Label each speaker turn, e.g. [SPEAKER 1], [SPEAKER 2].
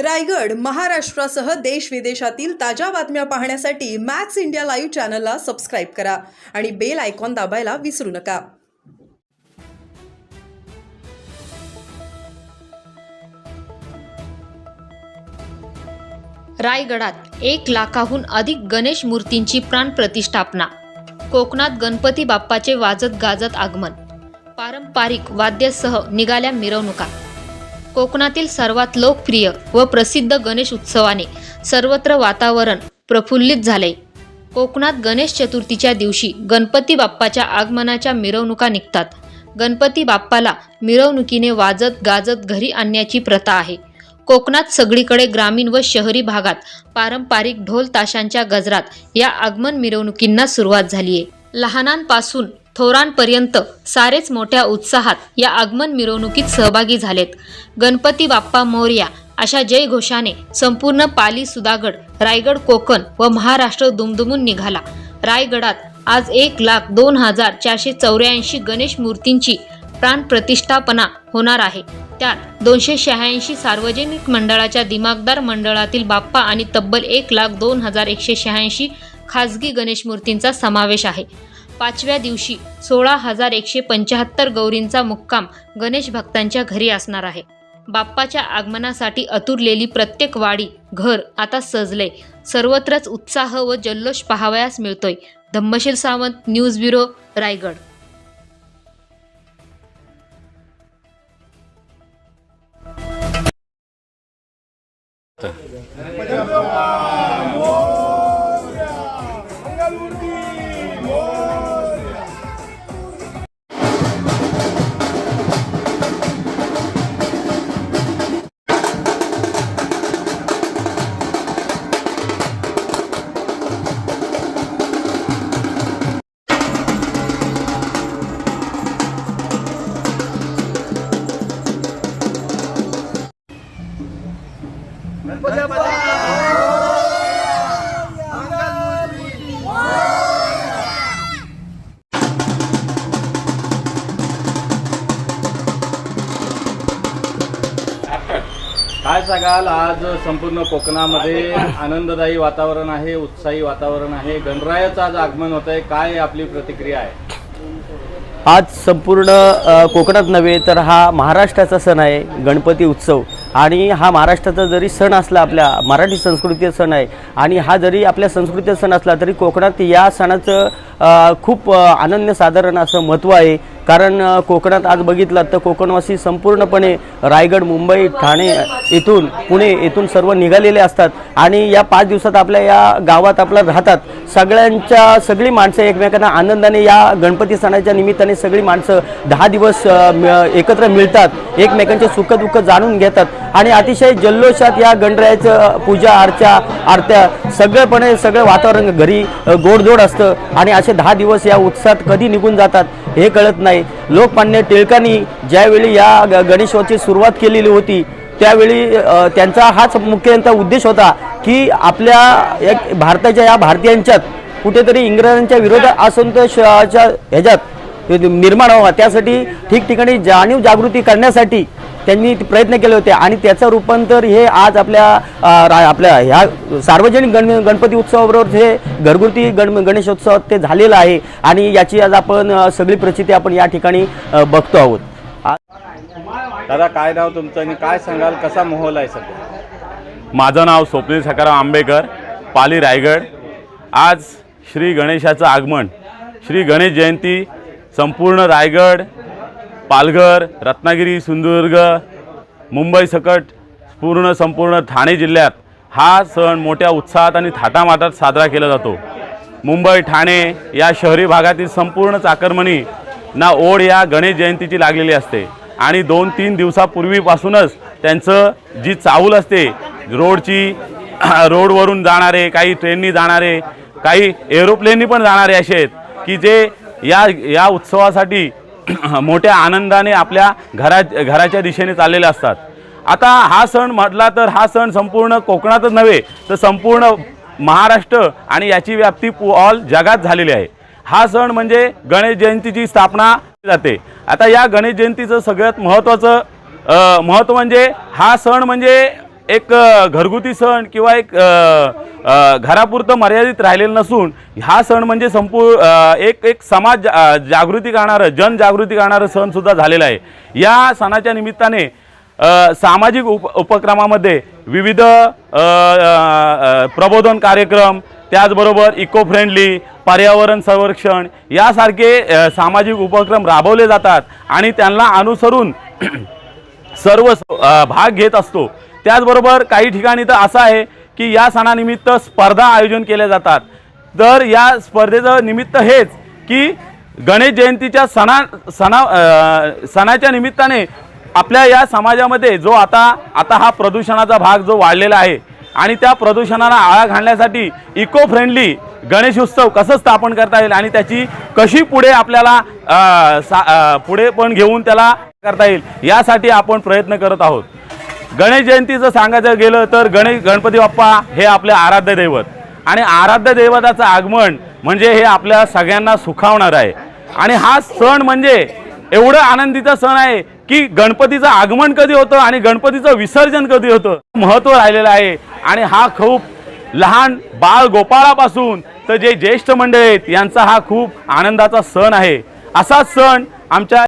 [SPEAKER 1] रायगड महाराष्ट्रासह देश विदेशातील ताज्या बातम्या पाहण्यासाठी मॅक्स इंडिया लाईव्ह चॅनलला सबस्क्राईब करा आणि बेल आयकॉन दाबायला विसरू नका.
[SPEAKER 2] रायगडात एक लाखाहून अधिक गणेश मूर्तींची प्राणप्रतिष्ठापना कोकणात गणपती बाप्पाचे वाजत गाजत आगमन. पारंपरिक वाद्यासह निघाल्या मिरवणुका. कोकणातील सर्वात लोकप्रिय व प्रसिद्ध गणेश उत्सवाने सर्वत्र वातावरण प्रफुल्लित झाले. कोकणात गणेश चतुर्थीच्या दिवशी गणपती बाप्पाच्या आगमनाच्या मिरवणुका निघतात. गणपती बाप्पाला मिरवणुकीने वाजत गाजत घरी आणण्याची प्रथा आहे. कोकणात सगळीकडे ग्रामीण व शहरी भागात पारंपरिक ढोल ताशांच्या गजरात या आगमन मिरवणुकींना सुरुवात झाली आहे लहानांपासून थोरांपर्यंत सारेच मोठ्या उत्साहात या आगमन मिरवणुकीत सहभागी झालेत. गणपती बाप्पा मोर्या अशा जयघोषाने संपूर्ण पाली सुधागड रायगड कोकण व महाराष्ट्र दुमदुमून निघाला. रायगडात आज एक लाख दोन हजार चारशे चौऱ्याऐंशी गणेश मूर्तींची प्राणप्रतिष्ठापना होणार आहे. त्यात दोनशे शहाऐंशी सार्वजनिक मंडळाच्या दिमागदार मंडळातील बाप्पा आणि तब्बल एक लाख दोन हजार एकशे शहाऐंशी खाजगी गणेश मूर्तींचा समावेश आहे. पाचव्या दिवशी सोळा हजार एकशे पंच्याहत्तर गौरींचा मुक्काम गणेश भक्तांच्या घरी असणार आहे. बाप्पाच्या आगमनासाठी अतुरलेली प्रत्येक वाडी घर आता सजले. सर्वत्रच उत्साह व जल्लोष पाहावयास मिळतोय. Dhammasheel Sawant news bureau Raigad.
[SPEAKER 3] काय सांगाल? आज संपूर्ण कोकणामध्ये आनंददायी वातावरण आहे उत्साही वातावरण आहे. गणरायाचं आज आगमन होत आहे काय आपली प्रतिक्रिया आहे?
[SPEAKER 4] आज संपूर्ण कोकणात नव्हे तर हा महाराष्ट्राचा सण आहे गणपती उत्सव. आणि हा महाराष्ट्राचा जरी सण असला आपल्या मराठी संस्कृतीचा सण आहे आणि हा जरी आपल्या संस्कृतीचा सण असला तरी कोकणात या सणाचं खूप अ, अनन्यसाधारण असं महत्त्व आहे. कारण कोकणात आज बघितलात तर कोकणवासी संपूर्णपणे रायगड मुंबई ठाणे इथून पुणे इथून सर्व निघालेले असतात. आणि या पाच दिवसात आपल्या या गावात आपल्या राहतात. सगळ्यांच्या सगळी माणसं एकमेकांना आनंदाने या गणपती सणाच्या निमित्ताने सगळी माणसं दहा दिवस एकत्र मिळतात. एकमेकांचे सुखदुःख जाणून घेतात. आणि अतिशय जल्लोषात या गणरायाचं पूजा अर्चा आरत्या सगळेपणे सगळं वातावरण घरी गोडधोड असतं. आणि असे दहा दिवस या उत्साहात कधी निघून जातात हे कळत नाही. लोकमान्य टिळकांनी ज्यावेळी या ग- गणेशोत्सवाची सुरुवात केलेली होती त्यावेळी त्यांचा हाच मुख्य उद्देश होता की आपल्या एक भारताच्या या भारतीयांच्यात कुठेतरी इंग्रजांच्या विरोधात असंतोषाच्या ह्याच्यात निर्माण व्हावा. त्यासाठी ठिकठिकाणी जाणीव जागृती करण्यासाठी त्यांनी प्रयत्न केले होते आणि त्याचं रूपांतर हे आज आपल्या आपल्या ह्या सार्वजनिक गण गणपती उत्सवाबरोबर हे घरगुती गण गणेशोत्सवात ते झालेलं आहे आणि याची आज आपण सगळी प्रचिती आपण या ठिकाणी बघतो आहोत.
[SPEAKER 3] दादा काय नाव तुमचं आणि काय सांगाल? कसा माहोल आहे सध्या?
[SPEAKER 5] माझं नाव स्वप्नील सकाराम आंबेकर पाली रायगड. आज श्री गणेशाचं आगमन श्री गणेश जयंती संपूर्ण रायगड पालघर रत्नागिरी सिंधुदुर्ग मुंबई सकट पूर्ण संपूर्ण ठाणे जिल्ह्यात हा सण मोठ्या उत्साहात आणि थाटामाटात साजरा केला जातो. मुंबई ठाणे या शहरी भागातील संपूर्ण चाकरमणी ना ओढ या गणेश जयंतीची लागलेली असते. आणि दोन तीन दिवसापूर्वीपासूनच त्यांचं जी चाहूल असते रोडची रोडवरून जाणारे काही ट्रेननी जाणारे काही एरोप्लेननी पण जाणारे असे आहेत की जे या या उत्सवासाठी मोठ्या आनंदाने आपल्या घरा घराच्या दिशेने चाललेले असतात. आता हा सण म्हटला तर हा सण संपूर्ण कोकणातच नव्हे तर संपूर्ण महाराष्ट्र आणि याची व्याप्ती ऑल जगात झालेली आहे. हा सण म्हणजे गणेश जयंतीची स्थापना जाते. आता या गणेश जयंतीचं सगळ्यात महत्त्वाचं महत्त्व म्हणजे हा सण म्हणजे एक घरगुती सण किंवा एक घरापुरतं मर्यादित राहिलेलं नसून हा सण म्हणजे संपू एक एक समाज जागृती करणारं जनजागृती करणारं सणसुद्धा झालेला आहे. या सणाच्या निमित्ताने सामाजिक उप उपक्रमामध्ये विविध प्रबोधन कार्यक्रम त्याचबरोबर इको फ्रेंडली पर्यावरण संरक्षण यासारखे सामाजिक उपक्रम राबवले जातात आणि त्यांना अनुसरून सर्व भाग घेत असतो. त्याचबरोबर काही ठिकाणी तर असं आहे की या सणानिमित्त स्पर्धा आयोजन केल्या जातात. तर या स्पर्धेचं निमित्त हेच की गणेश जयंतीच्या सणा सणा सणाच्या निमित्ताने आपल्या या समाजामध्ये जो आता आता हा प्रदूषणाचा भाग जो वाढलेला आहे आणि त्या प्रदूषणाला आळा घालण्यासाठी इको फ्रेंडली गणेश उत्सव कसं स्थापन करता येईल आणि त्याची कशी पुढे आपल्याला सा पुढे पण घेऊन त्याला करता येईल यासाठी आपण प्रयत्न करत आहोत. गणेश जयंतीचं सांगायचं गेलं तर गणेश गणपती बाप्पा हे आपले आराध्य दैवत. आणि आराध्य दैवताचं आगमन म्हणजे हे आपल्या सगळ्यांना सुखावणार आहे. आणि हा सण म्हणजे एवढं आनंदीचा सण आहे की गणपतीचं आगमन कधी होतं आणि गणपतीचं विसर्जन कधी होतं महत्त्व राहिलेलं आहे. आणि हा खूप लहान बाळ गोपाळापासून तर जे ज्येष्ठ मंडळी आहेत यांचा हा खूप आनंदाचा सण आहे. असाच सण आमच्या